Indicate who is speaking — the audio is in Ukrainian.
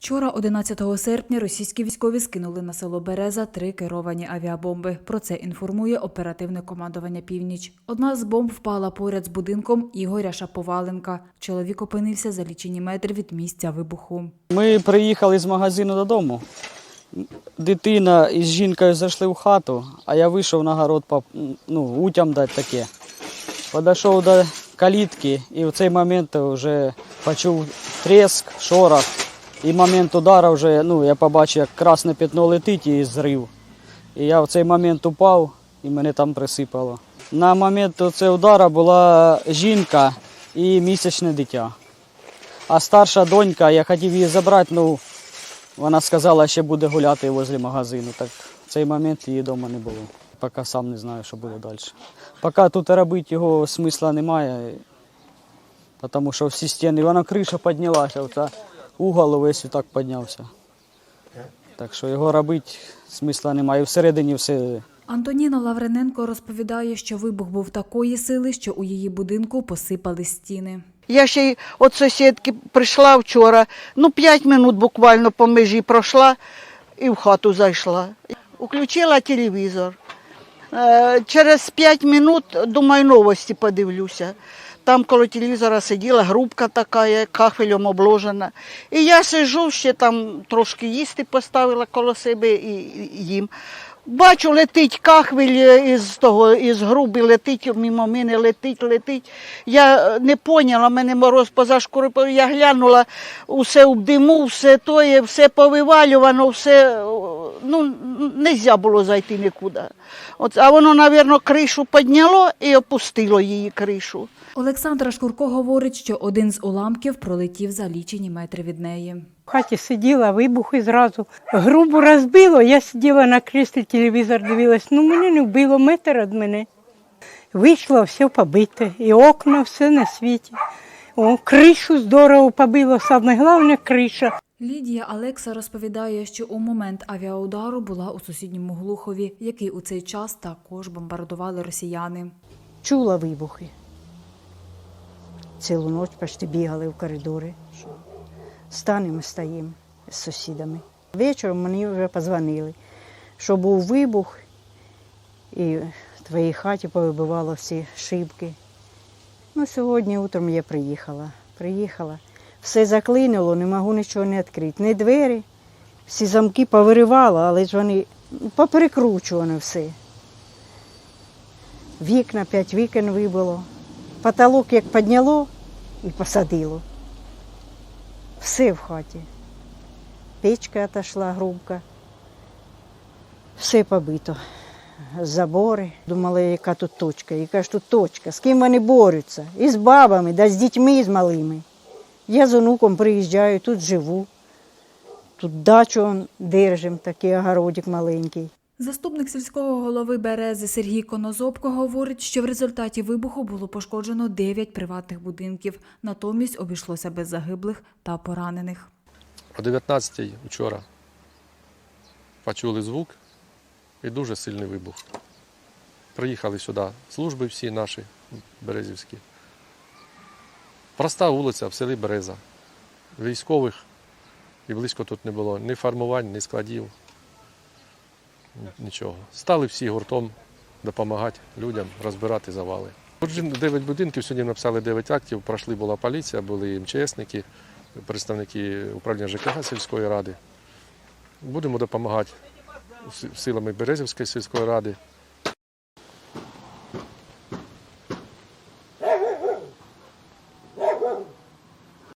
Speaker 1: Вчора, 11 серпня, російські військові скинули на село Береза три керовані авіабомби. Про це інформує оперативне командування Північ. Одна з бомб впала поряд з будинком Ігоря Шаповаленка. Чоловік опинився за лічені метри від місця вибуху.
Speaker 2: Ми приїхали з магазину додому. Дитина із жінкою зайшли в хату, а я вийшов на город ну, утям дати таке. Подійшов до калітки і в цей момент вже почув тріск, шорох. І момент удару вже, ну, я побачив, як красне пятно летить і зрив. І я в цей момент упав і мене там присипало. На момент цього удару була жінка і місячне дитя. А старша донька, я хотів її забрати, ну вона сказала, що буде гуляти возле магазину. Так в цей момент її вдома не було. Поки сам не знаю, що буде далі. Поки тут робити його смисла немає, тому що всі стіни, вона криша піднялася, угол весь так піднявся. Так що його робити смисла немає. Всередині все
Speaker 1: Антоніна Лаврененко розповідає, що вибух був такої сили, що у її будинку посипали стіни.
Speaker 3: Я ще й від сусідки прийшла вчора, ну п'ять минут буквально по межі пройшла і в хату зайшла. Включила телевізор. Е, Через п'ять минут, думаю, новості подивлюся. Там коло телевізора сиділа групка така, кахелем обложена. І я сижу, ще там трошки їсти поставила коло себе і їм. Бачу, летить кахвель із того, із груби летить, мимо мене летить, летить. Я не поняла, мене мороз поза шкурою. Я глянула, усе в диму, все тоє, все повивалювано, все, ну, не можна було зайти нікуди. От, а воно, мабуть, кришу підняло і опустило її кришу.
Speaker 1: Олександра Шкурко говорить, що один з уламків пролетів за лічені метри від неї.
Speaker 4: В хаті сиділа, вибух і зразу. Грубу розбило, я сиділа на кріслі, телевізор дивилась. Ну, мене не вбило метр від мене. Вийшло, все побите, і окна, все на світі. О, кришу здорово побило, саме головне криша.
Speaker 1: Лідія Алекса розповідає, що у момент авіаудару була у сусідньому Глухові, який у цей час також бомбардували росіяни.
Speaker 5: чула вибухи. Цілу ніч почти бігали в коридори. Станемо, стаємо з сусідами. Вечором мені вже позвонили, що був вибух, і в твоїй хаті повибивало всі шибки. Ну, сьогодні утром я приїхала. Приїхала. Все заклинило, не можу нічого не відкрити. Ні двері, всі замки повиривало, але ж вони поперекручувано все. Вікна, п'ять вікон вибило. Потолок як підняло і посадило. Все в хаті. Печка отошла грубка. Все побито. Забори. Думала, яка тут точка. Яка ж тут точка? З ким вони борються? І з бабами, да з дітьми з малими. Я з онуком приїжджаю, тут живу. Тут дачу он держим, такий огородик маленький.
Speaker 1: Заступник сільського голови Берези Сергій Конозобко говорить, що в результаті вибуху було пошкоджено 9 приватних будинків. Натомість обійшлося без загиблих та поранених.
Speaker 6: О 19-й вчора почули звук і дуже сильний вибух. Приїхали сюди служби всі наші березівські. Проста вулиця в селі Береза. Військових і близько тут не було ні формувань, ні складів. Нічого. Стали всі гуртом допомагати людям розбирати завали. 9 будинків, сьогодні написали 9 актів, пройшли була поліція, були МЧСники, представники управління ЖКГ сільської ради. Будемо допомагати силами Березівської сільської ради